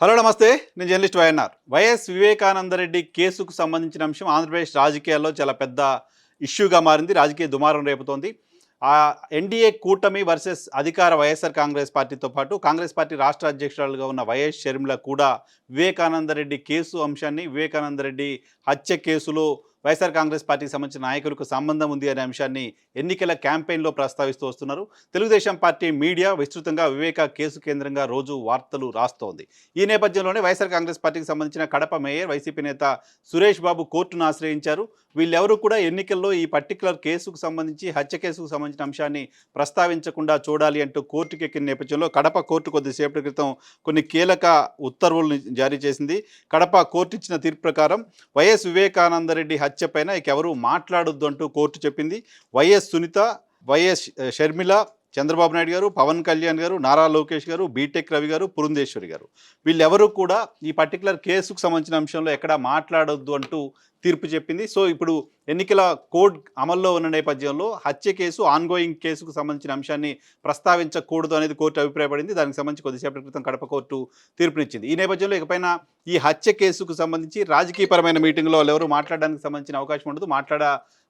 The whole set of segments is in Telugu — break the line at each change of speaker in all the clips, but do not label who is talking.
హలో నమస్తే. నేను జర్నలిస్ట్ వైఎన్ఆర్. వైఎస్ వివేకానందరెడ్డి కేసుకు సంబంధించిన అంశం ఆంధ్రప్రదేశ్ రాజకీయాల్లో చాలా పెద్ద ఇష్యూగా మారింది. రాజకీయ దుమారం రేపుతోంది. ఆ ఎన్డీఏ కూటమి వర్సెస్ అధికార వైఎస్ఆర్ కాంగ్రెస్ పార్టీతో పాటు కాంగ్రెస్ పార్టీ రాష్ట్ర అధ్యక్షురాలుగా ఉన్న వైఎస్ షర్మిల కూడా వివేకానందరెడ్డి కేసు అంశాన్ని వివేకానందరెడ్డి హత్య కేసులో వైఎస్ఆర్ కాంగ్రెస్ పార్టీకి సంబంధించిన నాయకులకు సంబంధం ఉంది అనే అంశాన్ని ఎన్నికల క్యాంపెయిన్లో ప్రస్తావిస్తూ వస్తున్నారు. తెలుగుదేశం పార్టీ మీడియా విస్తృతంగా వివేక కేసు కేంద్రంగా రోజు వార్తలు రాస్తోంది. ఈ నేపథ్యంలోనే వైఎస్ఆర్ కాంగ్రెస్ పార్టీకి సంబంధించిన కడప మేయర్ వైసీపీ నేత సురేష్ బాబు కోర్టును ఆశ్రయించారు. వీళ్ళెవరూ కూడా ఎన్నికల్లో ఈ పర్టికులర్ కేసుకు సంబంధించి హత్య కేసుకు సంబంధించిన అంశాన్ని ప్రస్తావించకుండా చూడాలి అంటూ కోర్టుకి ఎక్కిన నేపథ్యంలో కడప కోర్టు కొద్దిసేపటి క్రితం కొన్ని కీలక ఉత్తర్వులను జారీ చేసింది. కడప కోర్టు ఇచ్చిన తీర్పు ప్రకారం వైఎస్ వివేకానందరెడ్డి హత్యపైన ఇక ఎవరు మాట్లాడొద్దు అంటూ కోర్టు చెప్పింది. వైఎస్ సునీత వైఎస్ షర్మిల చంద్రబాబు నాయుడు గారు పవన్ కళ్యాణ్ గారు నారా లోకేష్ గారు బీటెక్ రవి గారు పురంధేశ్వరి గారు. వీళ్ళెవరూ కూడా ఈ పర్టికులర్ కేసుకు సంబంధించిన అంశంలో ఎక్కడ మాట్లాడొద్దు అంటూ తీర్పు చెప్పింది. సో ఇప్పుడు ఎన్నికల కోడ్ అమల్లో ఉన్న నేపథ్యంలో హత్య కేసు ఆన్గోయింగ్ కేసుకు సంబంధించిన అంశాన్ని ప్రస్తావించకూడదు అనేది కోర్టు అభిప్రాయపడింది. దానికి సంబంధించి కొద్దిసేపటి క్రితం కడప కోర్టు తీర్పునిచ్చింది. ఈ నేపథ్యంలో ఇకపైన ఈ హత్య కేసుకు సంబంధించి రాజకీయపరమైన మీటింగ్లో వాళ్ళు ఎవరు మాట్లాడడానికి సంబంధించిన అవకాశం ఉండదు. మాట్లాడ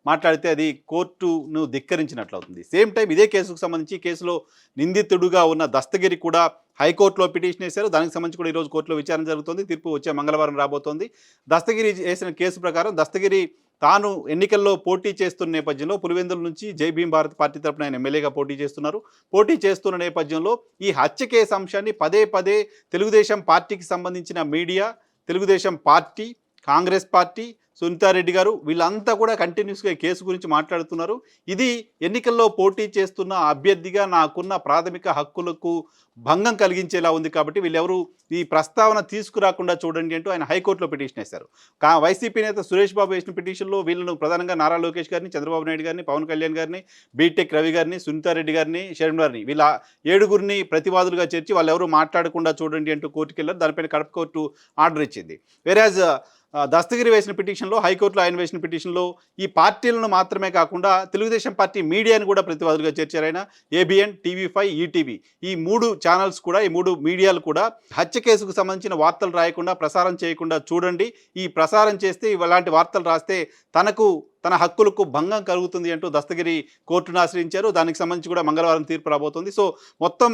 మాట్లాడితే అది కోర్టును ధిక్కరించినట్లు అవుతుంది సేమ్ టైం ఇదే కేసుకు సంబంధించి కేసులో నిందితుడుగా ఉన్న దస్తగిరి కూడా హైకోర్టులో పిటిషన్ వేశారు. దానికి సంబంధించి కూడా ఈరోజు కోర్టులో విచారణ జరుగుతుంది. తీర్పు వచ్చే మంగళవారం రాబోతోంది. దస్తగిరి వేసిన కేసు ప్రకారం దస్తగిరి తాను ఎన్నికల్లో పోటీ చేస్తున్న నేపథ్యంలో పులివెందుల నుంచి జై భీమ్ భారత్ పార్టీ తరపున ఆయన ఎమ్మెల్యేగా పోటీ చేస్తున్నారు. పోటీ చేస్తున్న నేపథ్యంలో ఈ హత్య కేసు అంశాన్ని పదే పదే తెలుగుదేశం పార్టీకి సంబంధించిన media Telugu Desam party Congress party Sunitha Reddy garu వీళ్ళంతా కూడా కంటిన్యూస్గా కేసు గురించి మాట్లాడుతున్నారు. ఇది ఎన్నికల్లో పోటీ చేస్తున్న అభ్యర్థిగా నాకున్న ప్రాథమిక హక్కులకు భంగం కలిగించేలా ఉంది కాబట్టి వీళ్ళెవరు ఈ ప్రస్తావన తీసుకురాకుండా చూడండి అంటూ ఆయన హైకోర్టులో పిటిషన్ వేశారు. కా వైసీపీ నేత సురేష్ బాబు వేసిన పిటిషన్లో వీళ్ళను ప్రధానంగా నారా లోకేష్ గారిని చంద్రబాబు నాయుడు గారిని పవన్ కళ్యాణ్ గారిని బీటెక్ రవి గారిని సునీతారెడ్డి గారిని శరణ్ గారిని వీళ్ళ ఏడుగురిని ప్రతివాదులుగా చేర్చి వాళ్ళు మాట్లాడకుండా చూడండి అంటూ కోర్టుకు వెళ్ళారు దానిపైన కడప కోర్టు ఆర్డర్ ఇచ్చింది. వెరాజ్ దస్తగిరి వేసిన పిటిషన్ పిటిషన్లో హైకోర్టులో ఆయన వేసిన పిటిషన్లో ఈ పార్టీలను మాత్రమే కాకుండా తెలుగుదేశం పార్టీ మీడియాని కూడా ప్రతివాదులుగా చేర్చారు ఆయన. ఏబిఎన్ టీవీ ఫైవ్ ఈటీవీ ఈ మూడు ఛానల్స్ కూడా ఈ మూడు మీడియాలు కూడా హత్య కేసుకు సంబంధించిన వార్తలు రాయకుండా ప్రసారం చేయకుండా చూడండి. ఈ ప్రసారం చేస్తే ఇలాంటి వార్తలు రాస్తే తనకు తన హక్కులకు భంగం కలుగుతుంది అంటూ దస్తగిరి కోర్టును ఆశ్రయించారు. దానికి సంబంధించి కూడా మంగళవారం తీర్పు రాబోతుంది. సో మొత్తం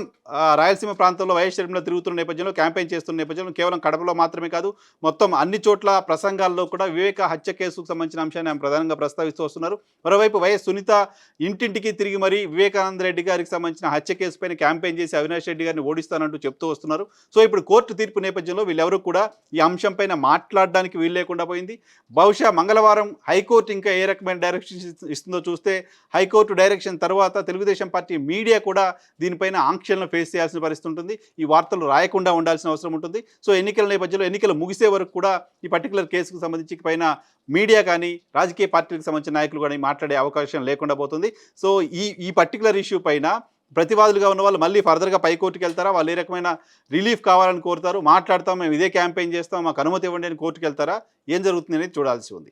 రాయలసీమ ప్రాంతంలో వైఎస్ షర్మిల తిరుగుతున్న నేపథ్యంలో క్యాంపెయిన్ చేస్తున్న నేపథ్యంలో కేవలం కడపలో మాత్రమే కాదు మొత్తం అన్ని చోట్ల ప్రసంగాల్లో కూడా వివేక హత్య కేసుకు సంబంధించిన అంశాన్ని ఆమె ప్రధానంగా ప్రస్తావిస్తూ వస్తున్నారు. మరోవైపు వైఎస్ సునీత ఇంటింటికి తిరిగి మరీ వివేకానంద రెడ్డి గారికి సంబంధించిన హత్య కేసు పైన క్యాంపెయిన్ చేసి అవినాష్ రెడ్డి గారిని ఓడిస్తానంటూ చెప్తూ వస్తున్నారు. సో ఇప్పుడు కోర్టు తీర్పు నేపథ్యంలో వీళ్ళెవరూ కూడా ఈ అంశంపైన మాట్లాడడానికి వీలు లేకుండా పోయింది. బహుశా మంగళవారం హైకోర్టు ఇంకా ఏ రకమైన డైరెక్షన్ ఇస్తుందో చూస్తే హైకోర్టు డైరెక్షన్ తర్వాత తెలుగుదేశం పార్టీ మీడియా కూడా దీనిపైన ఆంక్షలను ఫేస్ చేయాల్సిన పరిస్థితి ఉంటుంది. ఈ వార్తలు రాయకుండా ఉండాల్సిన అవసరం ఉంటుంది. సో ఎన్నికల నేపథ్యంలో ఎన్నికలు ముగిసే వరకు కూడా ఈ పర్టికులర్ కేసుకు సంబంధించి పైన మీడియా కానీ రాజకీయ పార్టీలకు సంబంధించిన నాయకులు కానీ మాట్లాడే అవకాశం లేకుండా పోతుంది. సో ఈ ఈ పర్టికులర్ ఇష్యూ పైన ప్రతివాదులుగా ఉన్న వాళ్ళు మళ్ళీ ఫర్దర్గా పైకోర్టుకి వెళ్తారా? వాళ్ళు ఏ రకమైన రిలీఫ్ కావాలని కోరుతారు? మాట్లాడతాం మేము ఇదే క్యాంపెయిన్ చేస్తాం మాకు అనుమతి ఇవ్వండి అని కోర్టుకు వెళ్తారా? ఏం జరుగుతుంది అనేది చూడాల్సి ఉంది.